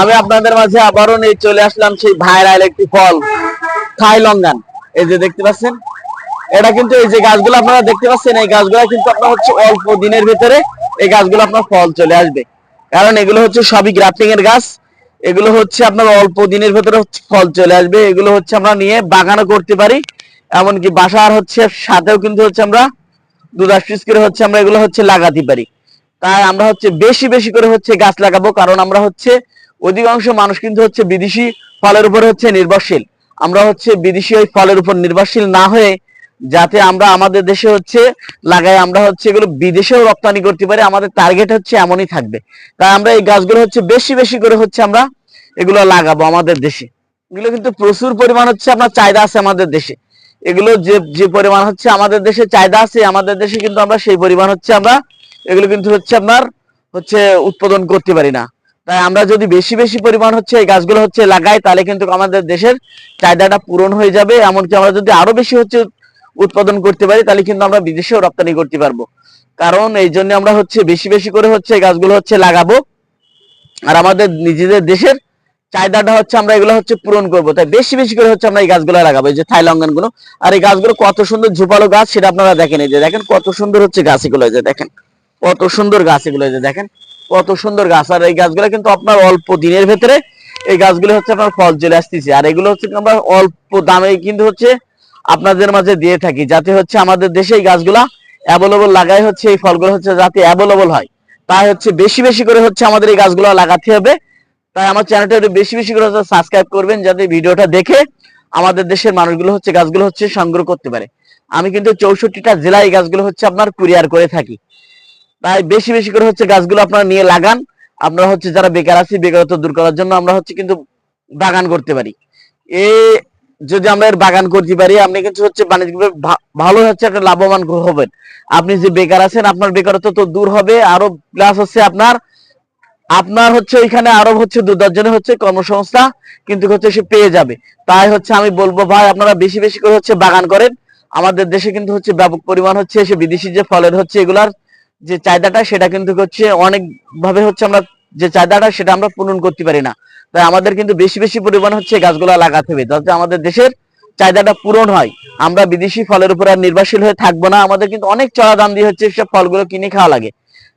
আমি আপনাদের মাঝে আবারও নিয়ে চলে আসলাম সেই ভাইরাল একটি ফল, থাই এই যে দেখতে পাচ্ছেন, এটা কিন্তু এই যে গাছগুলো আপনারা দেখতে পাচ্ছেন, এই গাছগুলো কিন্তু আপনার হচ্ছে অল্প দিনের ভিতরে এই গাছগুলো আপনার ফল চলে আসবে। কারণ এগুলো হচ্ছে সবই গ্রাফটিং এর গাছ, এগুলো হচ্ছে আপনার অল্প দিনের ভেতরে ফল চলে আসবে, এগুলো হচ্ছে আমরা নিয়ে বাগানও করতে পারি। এমনকি বাসার হচ্ছে সাথেও কিন্তু হচ্ছে আমরা দু দশ করে হচ্ছে আমরা এগুলো হচ্ছে লাগাতে পারি। তাই আমরা হচ্ছে বেশি বেশি করে হচ্ছে গাছ লাগাবো, কারণ আমরা হচ্ছে অধিকাংশ মানুষ কিন্তু হচ্ছে বিদেশি ফলের উপর হচ্ছে নির্ভরশীল। আমরা হচ্ছে বিদেশি ওই ফলের উপর নির্ভরশীল না হয়ে যাতে আমরা আমাদের দেশে হচ্ছে লাগাই, আমরা হচ্ছে এগুলো বিদেশেও রপ্তানি করতে পারি, আমাদের টার্গেট হচ্ছে এমনই থাকবে। তাই আমরা এই গাছগুলো হচ্ছে বেশি বেশি করে হচ্ছে আমরা এগুলো লাগাবো আমাদের দেশে। এগুলো কিন্তু প্রচুর পরিমাণ হচ্ছে আপনার চাহিদা আছে আমাদের দেশে। এগুলো যে যে পরিমাণ হচ্ছে আমাদের দেশে চাহিদা আছে, আমাদের দেশে কিন্তু আমরা সেই পরিমাণ হচ্ছে আমরা এগুলো কিন্তু হচ্ছে আপনার হচ্ছে উৎপাদন করতে পারি না। তাই আমরা যদি বেশি বেশি পরিমাণ হচ্ছে এই গাছগুলো হচ্ছে লাগাই, তাহলে কিন্তু আমাদের দেশের চাহিদাটা পূরণ হয়ে যাবে। এমনকি আমরা যদি আরও বেশি হচ্ছে উৎপাদন করতে পারি, তাহলে কিন্তু আমরা বিদেশেও রপ্তানি করতে পারব। কারণ এই জন্য আমরা হচ্ছে বেশি বেশি করে হচ্ছে গাছগুলো হচ্ছে লাগাবো। আর আমাদের নিজেদের দেশের চাহিদাটা হচ্ছে আমরা এগুলো হচ্ছে পূরণ করব। তাই বেশি বেশি করে হচ্ছে আমরা এই গাছগুলো লাগাবো, এই যে থাইলঙ্গনগুলো আর এই গাছগুলো কত সুন্দর ঝোপালো গাছ, সেটা আপনারা দেখেন এই যে। দেখেন কত সুন্দর হচ্ছে গাছ এগুলো যে, দেখেন। কত সুন্দর গাছ এগুলো যে দেখেন, কত সুন্দর গাছ। আর এই গাছগুলো কিন্তু আপনার অল্প দিনের ভেতরে এই গাছগুলো হচ্ছে আপনার ফল চলে আসতেছে। আর এগুলো হচ্ছে আমরা অল্প দামে কিন্তু হচ্ছে আপনাদের মাঝে দিয়ে থাকি, যাতে হচ্ছে আমাদের দেশে এই গাছগুলা অ্যাভেলেবল লাগাই হচ্ছে, এই ফলগুলো হচ্ছে যাতে অ্যাভেলেবল হয়। তাই হচ্ছে বেশি বেশি করে হচ্ছে আমাদের এই গাছগুলো লাগাতে হবে। তাই আমার চ্যানেলটা একটু বেশি বেশি করে হচ্ছে সাবস্ক্রাইব করবেন, যাতে ভিডিওটা দেখে আমাদের দেশের মানুষগুলো হচ্ছে গাছগুলো হচ্ছে সংগ্রহ করতে পারে। আমি কিন্তু চৌষট্টিটা জেলায় এই গাছগুলো হচ্ছে আপনার কুরিয়ার করে থাকি। তাই বেশি বেশি করে হচ্ছে গাছগুলো আপনারা নিয়ে লাগান। আপনারা হচ্ছে যারা বেকার আছি, বেকারত্ব দূর করার জন্য আমরা হচ্ছে কিন্তু বাগান করতে পারি। এ যদি আমরা এর বাগান করতে পারি, আপনি কিন্তু হচ্ছে বাণিজ্যিকভাবে ভালো হচ্ছে একটা লাভবান হবেন। আপনি যে বেকার আছেন, আপনার বেকারত্ব তো দূর হবে। আরও প্লাস হচ্ছে আপনার আপনার হচ্ছে ওইখানে আরও হচ্ছে দু দশজনের হচ্ছে কর্মসংস্থা কিন্তু হচ্ছে সে পেয়ে যাবে। তাই হচ্ছে আমি বলব ভাই, আপনারা বেশি বেশি করে হচ্ছে বাগান করেন। আমাদের দেশে কিন্তু হচ্ছে ব্যাপক পরিমাণ হচ্ছে এসে বিদেশি যে ফলের হচ্ছে এগুলার যে চাহিদাটা সেটা কিন্তু হচ্ছে অনেক ভাবে হচ্ছে আমরা যে চাহিদাটা সেটা আমরা পূরণ করতে পারি না। তাই আমাদের কিন্তু বেশি বেশি পরিমাণ হচ্ছে গাছগুলা লাগাতে হবে। যাতে আমাদের দেশের চাহিদাটা পূরণ হয়। আমরা বিদেশি ফলের উপর আর নির্ভরশীল হয়ে থাকব না। আমাদের কিন্তু অনেক চড়া দাম দিয়ে হচ্ছে সব ফলগুলো কিনে খাওয়া লাগে।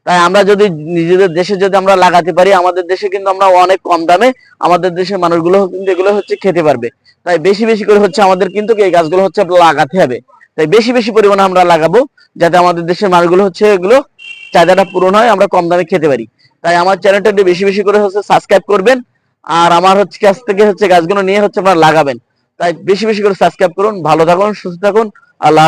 তাই আমরা যদি নিজেদের দেশে যদি আমরা লাগাতে পারি, আমাদের দেশে কিন্তু আমরা অনেক কম দামে আমাদের দেশের মানুষগুলো কিন্তু এগুলো হচ্ছে খেতে পারবে। তাই বেশি বেশি করে হচ্ছে আমাদের কিন্তু এই গাছগুলো হচ্ছে লাগাতে হবে। তাই বেশি বেশি পরিমাণে আমরা লাগাবো, যাতে আমাদের দেশের মানুষগুলো হচ্ছে এগুলো চাহিদাটা পূরণ হয়, আমরা কম দামে খেতে পারি। তাই আমার চ্যানেলটা একটু বেশি বেশি করে হচ্ছে সাবস্ক্রাইব করবেন, আর আমার হচ্ছে কাছ থেকে হচ্ছে গাছগুলো নিয়ে হচ্ছে আপনারা লাগাবেন। তাই বেশি বেশি করে সাবস্ক্রাইব করুন, ভালো থাকুন, সুস্থ থাকুন, আল্লাহ